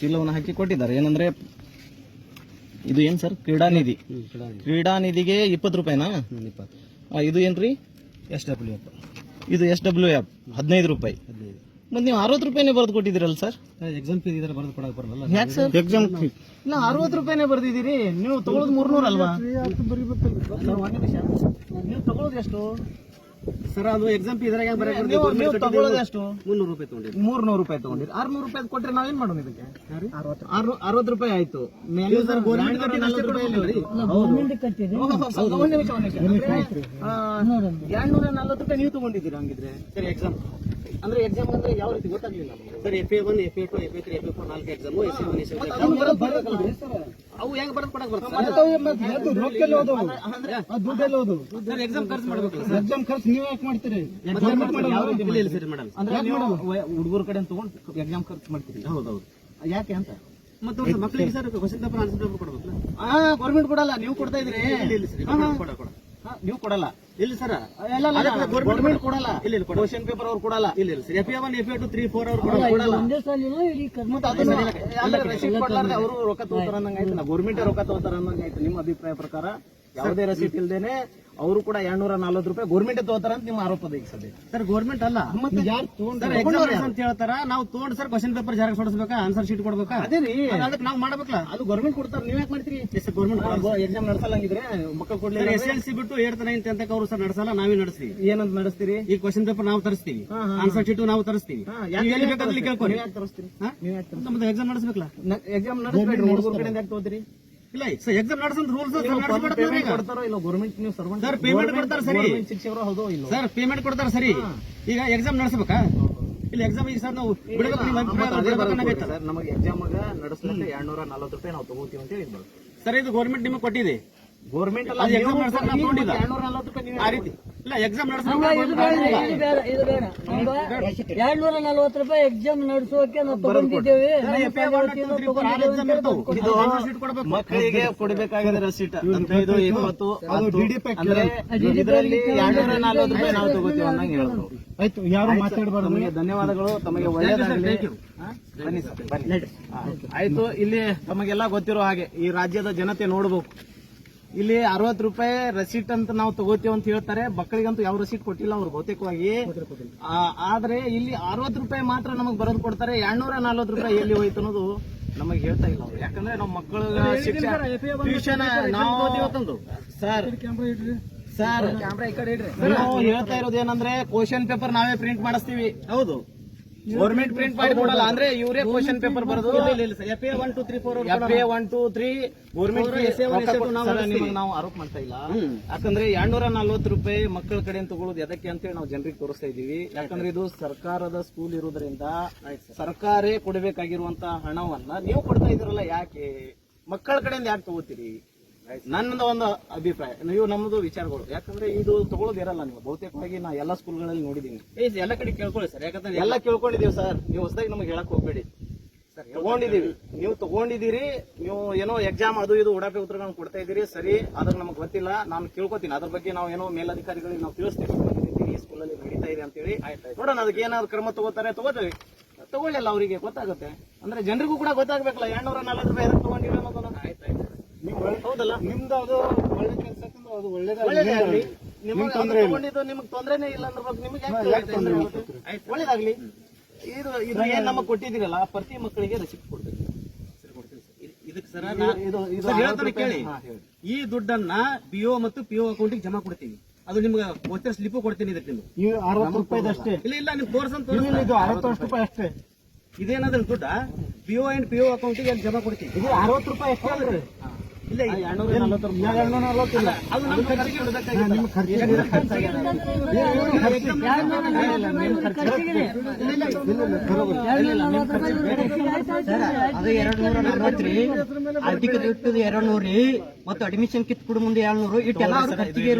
ಚೀಲವನ್ನು ಹಾಕಿ ಕೊಟ್ಟಿದ್ದಾರೆ. ಏನಂದ್ರೆ ಇದು ಏನ್ ಸರ್? ಕ್ರೀಡಾ ನಿಧಿ ಕ್ರೀಡಾ ನಿಧಿಗೆ ಇಪ್ಪತ್ತು ರೂಪಾಯಿನಾ? ಇದು ಏನ್ರಿ? S W F. ಇದು ಎಸ್ ಡಬ್ಲ್ಯೂ ಎಫ್. ಹದಿನೈದು ರೂಪಾಯಿ. ಮತ್ತೆ ನೀವು ಅರವತ್ತು ರೂಪಾಯಿನೇ ಬರೆದು ಕೊಟ್ಟಿದ್ದೀರಲ್ಲ ಸರ್? ಎಕ್ಸಾಮ್ ಫೀಸ್ ಇದ್ರೆ ಬರೆದು ಕೊಡಕ್ಕೆ ಬರಲ್ಲ ಯಾಕೆ ಸರ್? ಎಕ್ಸಾಮ್ ಇಲ್ಲ ಅರವತ್ತು ರೂಪಾಯಿನೇ ಬರ್ದಿದ್ದೀರಿ. ನೀವು ತಗೊಳ್ಳೋದು ಮೂರ್ನೂರು ಅಲ್ವಾ ನೀವು ತಗೊಳ್ಳೋದು ಎಷ್ಟು? ಸರ್ ಅದು ಎಕ್ಸಾಮ್ ಇದ್ರಾಗ ಎಷ್ಟು? ಮುನ್ನೂರು ರೂಪಾಯಿ ತಗೊಂಡಿರಿ ಮೂರ್ನೂರು ರೂಪಾಯಿ ತಗೊಂಡಿರಿ ಆರ್ನೂರು ರೂಪಾಯಿ ಕೊಟ್ರೆ ನಾವೇನ್ ಮಾಡೋಣ ಇದಕ್ಕೆ? ಅರವತ್ತು ರೂಪಾಯಿ. ಆಯ್ತು. ಎರಡ್ನೂರ ನಲ್ವತ್ತು ರೂಪಾಯಿ ನೀವು ತಗೊಂಡಿದ್ದೀರಾ ಹಂಗಿದ್ರೆ? ಸರಿ ಎಕ್ಸಾಮ್ ಅಂದ್ರೆ ಎಕ್ಸಾಮ್ ಅಂದ್ರೆ ಯಾವ ರೀತಿ ಗೊತ್ತಾಗ್ಲಿಲ್ಲ ಸರಿ F A one F A two F A three F A four ನಾಲ್ಕು exam S A one S A? ಅವು ಹೆಂಗ್ ಬರೆದು ಕೊಡಕ್ಕೆ ಬರ್ತದೆ? ಎಕ್ಸಾಮ್ ಖರ್ಚು ಮಾಡ್ಬೇಕು ಎಕ್ಸಾಮ್ ಖರ್ಚು ನೀವ್ ಯಾಕೆ ಮಾಡ್ತೀರಿ? ಹುಡುಗರ ಕಡೆ ತಗೊಂಡು ಎಕ್ಸಾಮ್ ಖರ್ಚು ಮಾಡ್ತೀರಿ. ಹೌದೌದು. ಯಾಕೆ ಅಂತ? ಮತ್ತೆ ಮಕ್ಕಳಿಗೆ ಸರ್ ಹೊಸ ಹಾ ಗೌರ್ಮೆಂಟ್ ಕೊಡಲ್ಲ ನೀವು ಕೊಡ್ತಾ ಇದ್ರಿ ನೀವು ಕೊಡಲ್ಲ. ಇಲ್ಲಿ ಸರ್ ಗೌರ್ಮೆಂಟ್ ಕೊಡಲ್ಲ. ಇಲ್ಲ ಕ್ವಶನ್ ಪೇಪರ್ ಅವ್ರು ಕೊಡಲ್ಲ. ಇಲ್ಲ ಇಲ್ಲ sir. F one F two three four ಅವ್ರು ಕೊಡಲ್ಲ. ರೊಕ್ಕ ತಗೋತಾರ ಆಯ್ತು ಗೌರ್ಮೆಂಟ್ ರೊಕ್ಕ ತಗೋತಾರ ಆಯ್ತು ನಿಮ್ಮ ಅಭಿಪ್ರಾಯ ಪ್ರಕಾರ? ಯಾವುದೇ ರಸೀಟ್ ಇಲ್ದೇನೆ ಅವರು ಕೂಡ ಎರಡ್ನೂರ ನಲ್ವತ್ತು ರೂಪಾಯಿ ಗೌರ್ಮೆಂಟ್ ತಗೋತಾರ ಅಂತ ನಿಮ್ಮ ಆರೋಪ ಈಗ ಸದ್ಯ. ಸರ್ ಗೋರ್ಮೆಂಟ್ ಅಲ್ಲ. ಮತ್ತೆ ಅಂತ ಹೇಳ್ತಾರ? ನಾವು ತೋಡ್ ಸರ್ ಕ್ವಶನ್ ಪೇಪರ್ ಜಾರಿಗೆ ಹೊಡಿಸ್ಬೇಕಾ? ಆನ್ಸರ್ ಶೀಟ್ ಕೊಡ್ಬೇಕಾ? ಅದೇ ರೀ. ಅದ್ ಅದಕ್ಕೆ ನಾವು ಮಾಡ್ಬೇಕಲ್ಲ. ಅದು ಗೌರ್ಮೆಂಟ್ ಕೊಡ್ತಾರ ನೀವ್ ಯಾಕೆ ಮಾಡ್ತೀರಿ? ಎಸ್ ಗೌರ್ಮೆಂಟ್ ಎಕ್ಸಾಮ್ ನಡೆಸಲ್ಲಂಗಿದ್ರೆ ಮಕ್ಕಳು ಕೊಡ್ಲಿ ಎಸ್ ಎಲ್ ಸಿ ಬಿಟ್ಟು ಏಟ್ ನೈನ್ ಅವ್ರು ಸರ್ ನಡೆಸಲ್ಲ ನಾವೇ ನಡೆಸ್ತೀವಿ. ಏನಂತ ನಡೆಸ್ತೀರಿ? ಈ ಕ್ವಶನ್ ಪೇಪರ್ ನಾವು ತರಿಸ್ತೀವಿ. ಆನ್ಸರ್ ಶೀಟ್ ನಾವು ತರಿಸ್ತೀವಿ. ಎಲ್ಲಿ ಎಕ್ಸಾಮ್ ನಡೆಸ್ಬೇಕಲ್ಲ ಎಕ್ಸಾಮ್ ನಡೆಸ್ಬೇಡ್ರಿ ಹುಡುಗರ ಕಡೆಯಿಂದ ಯಾಕೆ ತಗೋತೀರಿ? ಇಲ್ಲ ಸರ್ ಎಕ್ಸಾಮ್ ನಡೆಸಂತ ರೂಲ್ಸ್ ಪೇಮೆಂಟ್ ಕೊಡ್ತಾರೋ ಇಲ್ಲ ಗೌರ್ಮೆಂಟ್ ನೀವು ಸರ್ವೆಂಟ್ Sir, payment ಕೊಡ್ತಾರ ಸರಿ. ಶಿಕ್ಷಕರು ಹೌದೋ ಇಲ್ಲ? ಸರ್ ಪೇಮೆಂಟ್ ಕೊಡ್ತಾರ ಸರಿ. ಈಗ ಎಕ್ಸಾಮ್ ನಡೆಸಬೇಕಾ? ಇಲ್ಲ ಎಕ್ಸಾಮ್ ಈಗ ಸರ್ ನಾವು ಬಿಡಬೇಕು. ಸರ್. ನಮಗೆ ಎಕ್ಸಾಮ್ ನಡೆಸ್ಲಿಕ್ಕೆ ಎರಡ್ನೂರ ನಲ್ವತ್ತು ರೂಪಾಯಿ ನಾವು ತಗೋತೀವಿ ಅಂತ ಹೇಳಿ ಸರ್ ಇದು ಗೌರ್ಮೆಂಟ್ ನಿಮಗೆ ಕೊಟ್ಟಿದೆ. ಗೌರ್ಮೆಂಟ್ ಅಲ್ಲ ಅದು exam ನಾವು ತಗೊಂಡಿಲ್ಲ. ಎರಡ್ನೂರ ರೂಪಾಯಿ ಆ ರೀತಿ. ಇಲ್ಲ ಎಕ್ಸಾಮ್ ಇದು ಬೇಡ ಇದು ಬೇಡ ಇದು ಬೇಡ. ಎರಡ್ನೂರ ನಲ್ವತ್ತು ರೂಪಾಯಿ ಎಕ್ಸಾಮ್ ನಡೆಸೋಕೆ ನಾವು ತಗೊಂಡಿದ್ದೇವೆ. ಮಕ್ಕಳಿಗೆ ಕೊಡಬೇಕಾಗಿದೆ ರಸೀಟ್ ಹದಿನೈದು ಇಪ್ಪತ್ತು ಇದರಲ್ಲಿ ಎರಡ್ನೂರ ನಲ್ವತ್ತು ರೂಪಾಯಿ ನಾವು ತಗೋತೀವಿ ಅನ್ನಂಗೆ ಹೇಳಿದ್ರು ಆಯ್ತು ಯಾರು ಮಾತಾಡಬಾರ್ದು? ನಮಗೆ ಧನ್ಯವಾದಗಳು. ತಮಗೆ ಒಳ್ಳೆಯದಾಗಲಿ? ಬನ್ನಿ ಸರ್ ಬನ್ನಿ. ಆಯ್ತು ಇಲ್ಲಿ ತಮಗೆಲ್ಲ ಗೊತ್ತಿರೋ ಹಾಗೆ ಈ ರಾಜ್ಯದ ಜನತೆ ನೋಡ್ಬೇಕು. ಇಲ್ಲಿ ಅರವತ್ತು ರೂಪಾಯಿ ರಸೀಟ್ ಅಂತ ನಾವು ತಗೋತೀವಿ ಅಂತ ಹೇಳ್ತಾರೆ. ಮಕ್ಕಳಿಗಂತೂ ಯಾವ ರಸೀಟ್ ಕೊಟ್ಟಿಲ್ಲ ಅವ್ರು ಬಹುತೇಕವಾಗಿ. ಆದ್ರೆ ಇಲ್ಲಿ ಅರವತ್ತು ರೂಪಾಯಿ ಮಾತ್ರ ನಮಗೆ ಬರೋದು ಕೊಡ್ತಾರೆ. ಎರಡ್ನೂರ ನಲ್ವತ್ತು ರೂಪಾಯಿ ಎಲ್ಲಿ ಹೋಯ್ತು ಅನ್ನೋದು ನಮಗೆ ಹೇಳ್ತಾ ಇಲ್ಲ ಅವ್ರು. ಯಾಕಂದ್ರೆ ನಾವು ಮಕ್ಕಳ ಶಿಕ್ಷಣ ನಾವು ಸರ್ ಸರ್ ನಾವು ಹೇಳ್ತಾ ಇರೋದು ಏನಂದ್ರೆ ಕ್ವಶನ್ ಪೇಪರ್ ನಾವೇ ಪ್ರಿಂಟ್ ಮಾಡಿಸ್ತೀವಿ. ಹೌದು. ಗೌರ್ಮೆಂಟ್ ಪ್ರಿಂಟ್ ಮಾಡಿ ಕೊಡಲ್ಲ ಅಂದ್ರೆ ಇವರೇ ಕ್ವಶನ್ ಪೇಪರ್ ಬರೋದು. F A one two three four F A one two three government ನಾವು ಆರೋಪ ಮಾಡ್ತಾ ಇಲ್ಲ. ಯಾಕಂದ್ರೆ ಎರಡ್ನೂರ ನಲ್ವತ್ತು ರೂಪಾಯಿ ಮಕ್ಕಳ ಕಡೆ ತಗೊಳ್ಳೋದು ಎದಕ್ಕೆ ಅಂತೇಳಿ ನಾವು ಜನರಿಗೆ ತೋರಿಸ್ತಾ ಇದೀವಿ ಯಾಕಂದ್ರೆ ಇದು ಸರ್ಕಾರದ ಸ್ಕೂಲ್ ಇರೋದ್ರಿಂದ ಸರ್ಕಾರೇ ಕೊಡಬೇಕಾಗಿರುವಂತಹ ಹಣವನ್ನ ನೀವು ಕೊಡ್ತಾ ಇದ್ರಲ್ಲ ಯಾಕೆ? ಮಕ್ಕಳ ಕಡೆಯಿಂದ ಯಾಕೆ ತಗೋತೀರಿ? ನನ್ನದು ಒಂದು ಅಭಿಪ್ರಾಯ ನೀವು ನಮ್ಮದು ವಿಚಾರಗಳು. ಯಾಕಂದ್ರೆ ಇದು ತಗೊಳ್ಳೋದು ಇರಲ್ಲ ನೀವು. ಬಹುತೇಕವಾಗಿ ನಾ ಎಲ್ಲ ಸ್ಕೂಲ್ಗಳಲ್ಲಿ ನೋಡಿದ್ದೀನಿ. ಎಲ್ಲ ಕಡೆ ಕೇಳ್ಕೊಳ್ಳಿ ಸರ್. ಯಾಕಂದ್ರೆ ಎಲ್ಲ ಕೇಳ್ಕೊಂಡಿದೀವಿ ಸರ್. ನೀವು ಹೊಸದಾಗಿ ನಮಗೆ ಹೇಳಕ್ ಹೋಗ್ಬೇಡಿ. ತಗೊಂಡಿದೀವಿ ನೀವು ತಗೊಂಡಿದ್ದೀರಿ ನೀವು ಏನೋ ಎಕ್ಸಾಮ್ ಅದು ಇದು ಉಡಾಪೆ ಉತ್ತರಗಳನ್ನು ಕೊಡ್ತಾ ಇದ್ದೀರಿ ಸರಿ ಅದ್ರ ನಮ್ಗೆ ಗೊತ್ತಿಲ್ಲ. ನಾನು ಕೇಳ್ಕೊತೀನಿ. ಅದ್ರ ಬಗ್ಗೆ ನಾವು ಏನೋ ಮೇಲಧಿಕಾರಿಗಳಿಗೆ ನಾವು ತಿಳಿಸ್ತೀವಿ. ಈ ಸ್ಕೂಲಲ್ಲಿ ನಡೀತಾ ಇದೆ ಅಂತೇಳಿ. ನೋಡೋಣ ಅದಕ್ಕೆ ಏನಾದ್ರು ಕ್ರಮ ತಗೋತಾರೆ ತಗೋತೀವಿ. ತಗೊಳ್ಳಿಲ್ಲ ಅವರಿಗೆ ಗೊತ್ತಾಗುತ್ತೆ. ಅಂದ್ರೆ ಜನರಿಗೂ ಕೂಡ ಗೊತ್ತಾಗ್ಬೇಕಲ್ಲ ಎರಡ್ನೂರ ನಲ್ವತ್ತು ರೂಪಾಯಿ ಎದಕ್ಕೆ ತಗೊಂಡಿವಿ ನೀವು ಹೌದಲ್ಲ? ನಿಮ್ದು ಅದು ಒಳ್ಳೆ ಕೆಲಸ ಅದು ಒಳ್ಳೇದಾಗ್ಲಿ ನಿಮಗೆ ತಗೊಂಡಿದ್ದು ನಿಮಗೆ ತೊಂದರೆನೇ ಇಲ್ಲ ಅಂದ್ರೆ ಬಗ್ಗೆ ನಿಮಗೆ ತೊಂದ್ರೆ? ಒಳ್ಳೇದಾಗ್ಲಿ. ಇದು ಇದು ಏನ್ ನಮಗೆ ಕೊಟ್ಟಿದ್ದೀರಲ್ಲ ಪ್ರತಿ ಮಕ್ಕಳಿಗೆ ರಸೀಟ್ ಕೊಡ್ಬೇಕು. ಇದಕ್ಕೆ ಸರ್ ಇದು ಹೇಳ್ತಾರೆ ಕೇಳಿ. ಈ ದುಡ್ಡನ್ನ ಪಿಒ ಮತ್ತು ಪಿಒ ಅಕೌಂಟಿಗೆ ಜಮಾ ಕೊಡ್ತೀವಿ ಅದು ನಿಮ್ಗೆ ವೋಚರ್ ಸ್ಲಿಪ್ ಕೊಡ್ತೀನಿ ಇದಕ್ಕೆ ನಿಮ್ಗೆ. ಇವು ಅರವತ್ತು ರೂಪಾಯಿದು ಅಷ್ಟೇ. ಇಲ್ಲ ಇಲ್ಲ ನೀವು ಕೋರ್ಸ್ ಅಂತ ಇದು ಅರವತ್ತು ರೂಪಾಯಿ ಅಷ್ಟೇ. ಇದೇನಾದ್ರೂ ದುಡ್ಡ? ಪಿಒ ಅಂಡ್ ಪಿಒ ಅಕೌಂಟಿಗೆ ಅಲ್ಲಿ ಜಮಾ ಕೊಡ್ತೀವಿ ಇದು ಅರವತ್ತು ರೂಪಾಯಿ ಅಷ್ಟೇ ಅಲ್ರಿ. ರೂಪಾಯಿ. ಅದು ನಮ್ಮ ಖರ್ಚಿಗೆ ಇಡಬೇಕಾಗಿಲ್ಲ. ನಿಮ್ಮ ಖರ್ಚಿಗೆ ಅದು ಎರಡ್ ನೂರ ನೂರಿ ಮತ್ತು ಅಡ್ಮಿಷನ್ ಕಿತ್ ಕುಡ ಮುಂದೆ ಎರಡ್ ನೂರು ಇಟ್ಟೆಲ್ಲ ಖರ್ಚಿಗೆ